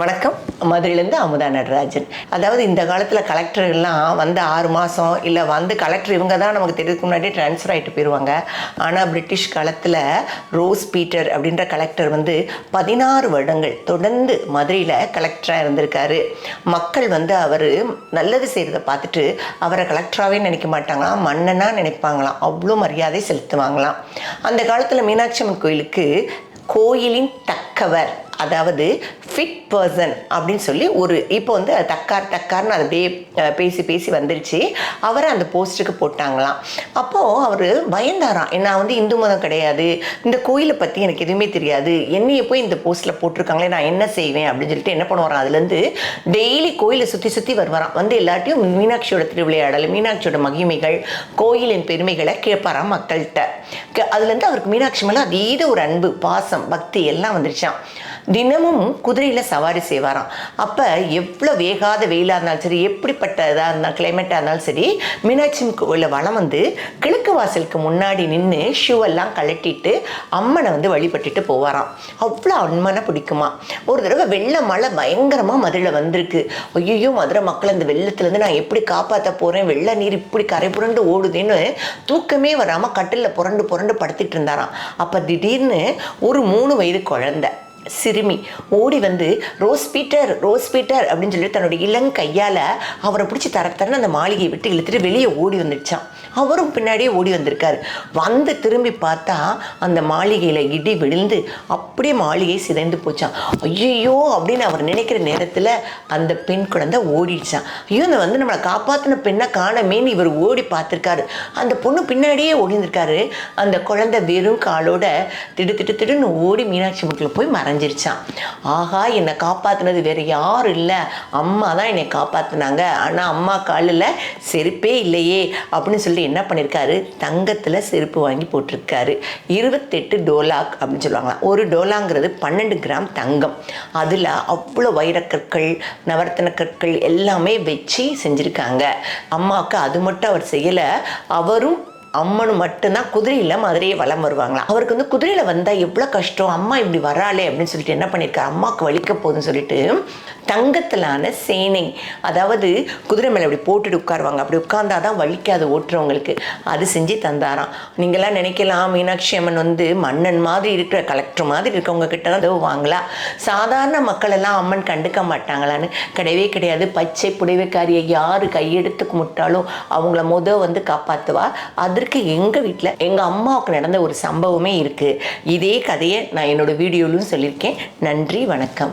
வணக்கம். மதுரையிலேருந்து அமுதா நடராஜன். அதாவது இந்த காலத்தில் கலெக்டர்கள்லாம் வந்து ஆறு மாதம் இல்லை வந்து கலெக்டர் இவங்க தான் நமக்கு தெரியறதுக்கு முன்னாடி ட்ரான்ஸ்ஃபர் ஆகிட்டு போயிடுவாங்க ஆனால் பிரிட்டிஷ் காலத்தில் ரோஸ் பீட்டர் அப்படின்ற கலெக்டர் வந்து பதினாறு வருடங்கள் தொடர்ந்து மதுரையில் கலெக்டராக இருந்திருக்காரு. மக்கள் வந்து அவர் நல்லது செய்கிறத பார்த்துட்டு அவரை கலெக்டராகவே நினைக்க மாட்டாங்களாம் மன்னனாக நினைப்பாங்களாம் அவ்வளோ மரியாதை செலுத்துவாங்களாம். அந்த காலத்தில் மீனாட்சி அம்மன் கோயிலுக்கு கோயிலின் தக்கவர் அதாவது ஃபிட் பர்சன் அப்படின்னு சொல்லி ஒரு இப்போ வந்து தக்கார் தக்கார்னு அது அப்படியே பேசி பேசி வந்துருச்சு. அவரை அந்த போஸ்ட்டுக்கு போட்டாங்களாம். அப்போது அவர் பயந்தாராம். நான் வந்து இந்து மதம் கிடையாது. இந்த கோயிலை பற்றி எனக்கு எதுவுமே தெரியாது. என்னையை போய் இந்த போஸ்ட்டில் போட்டிருக்காங்களே நான் என்ன செய்வேன்? அப்படின்னு சொல்லிட்டு என்ன பண்ணுவாராம். அதுலேருந்து டெய்லி கோயிலை சுற்றி சுற்றி வருவாராம். வந்து எல்லாத்தையும் மீனாட்சியோட திருவிளையாடல் மீனாட்சியோட மகிமைகள் கோயிலின் பெருமைகளை கேட்பாராம் மக்கள்கிட்ட. அதுலேருந்து அவருக்கு மீனாட்சி மேலே அதீத ஒரு அன்பு பாசம் பக்தி எல்லாம் வந்துருச்சான் தினமும் குதிரையில் சவாரி செய்வாராம். அப்போ எவ்வளோ வேகாத வெயிலாக இருந்தாலும் சரி எப்படிப்பட்ட இதாக இருந்தால் கிளைமேட்டாக இருந்தாலும் சரி மீனாட்சி கோயிலில் வளம் வந்து கிழக்கு வாசலுக்கு முன்னாடி நின்று ஷூவெல்லாம் கழட்டிட்டு அம்மனை வந்து வழிபட்டுட்டு போவாராம். அவ்வளோ அம்மனை பிடிக்குமா. ஒரு தடவை வெள்ள மழை பயங்கரமாக மதுரையில் வந்திருக்கு. ஐயோ மதுரை மக்கள் இந்த வெள்ளத்துலேருந்து நான் எப்படி காப்பாற்ற போகிறேன் வெள்ள நீர் இப்படி கரை புரண்டு ஓடுதுன்னு தூக்கமே வராமல் கட்டிலில் புரண்டு புரண்டு படுத்துட்டு இருந்தாராம். அப்போ திடீர்னு ஒரு மூணு வயது குழந்தை சிறுமி. ஓடி வந்து ரோஸ் பீட்டர் ரோஸ் பீட்டர் அப்படின்னு சொல்லி தன்னுடைய இளங்கையால் அவரை பிடிச்சி தர தரன்னு அந்த மாளிகையை விட்டு இழுத்துட்டு வெளியே ஓடி வந்துடுச்சான் அவரும் பின்னாடியே ஓடி வந்திருக்காரு. வந்து திரும்பி பார்த்தா அந்த மாளிகையில் இடி விழுந்து அப்படியே மாளிகை சிதைந்து போச்சான் ஐயோ அப்படின்னு அவர் நினைக்கிற நேரத்தில் அந்த பெண் குழந்தை ஓடிடுச்சான் ஐயோ இந்த வந்து நம்மளை காப்பாற்றின பெண்ணை காணமேன்னு இவர் ஓடி பார்த்துருக்காரு. அந்த பொண்ணு பின்னாடியே ஓடி இருந்திருக்காரு அந்த குழந்தை வெறும் காலோட திடு திடு திடுன்னு ஓடி மீனாட்சி முக்கில் போய் மறைஞ்சிருச்சான் ஆஹா என்னை காப்பாற்றினது வேற யாரும் இல்லை. அம்மா தான் என்னை காப்பாற்றினாங்க ஆனால் அம்மா காலில் செருப்பே இல்லையே அப்படின்னு சொல்லி என்ன பண்ணியிருக்காரு தங்கத்தில் செருப்பு வாங்கி போட்டிருக்காரு. இருபத்தெட்டு டோலாக் அப்படின்னு சொல்லுவாங்க ஒரு டோலாங்கிறது பன்னெண்டு கிராம் தங்கம். அதில் அவ்வளோ வைரக்கற்கள் நவர்த்தன கற்கள் எல்லாமே வச்சு செஞ்சுருக்காங்க. அம்மாவுக்கு அது மட்டும் அவர் செய்யலை. அவரும் அம்மனு மட்டும்தான் குதிரையில் மதுரையை வலம் வருவாங்களாம் அவருக்கு வந்து குதிரையில் வந்தால் எவ்வளோ கஷ்டம்? அம்மா இப்படி வராளே அப்படின்னு சொல்லிட்டு என்ன பண்ணியிருக்காரு அம்மாவுக்கு வலிக்க போகுதுன்னு சொல்லிட்டு தங்கத்திலான சேனை அதாவது குதிரை மேலே அப்படி போட்டுட்டு உட்காருவாங்க. அப்படி உட்கார்ந்தா தான் வலிக்காது ஓட்டுறவங்களுக்கு. அது செஞ்சு தந்தாராம். நீங்களாம் நினைக்கலாம் மீனாட்சி அம்மன் வந்து மன்னன் மாதிரி இருக்கிற கலெக்டர் மாதிரி இருக்கவங்க கிட்ட தான் உதவுவாங்களா சாதாரண மக்களெல்லாம் அம்மன் கண்டுக்க மாட்டாங்களான்னு கிடையவே கிடையாது. பச்சை புடவைக்காரியை யார் கையெடுத்து கும்பிட்டாலும் அவங்கள முத வந்து காப்பாற்றுவா அது அதற்கு எங்கள் வீட்டில் எங்கள் அம்மாவுக்கு நடந்த ஒரு சம்பவமே இருக்குது இதே கதையை நான் என்னோட வீடியோலையும் சொல்லியிருக்கேன். நன்றி வணக்கம்.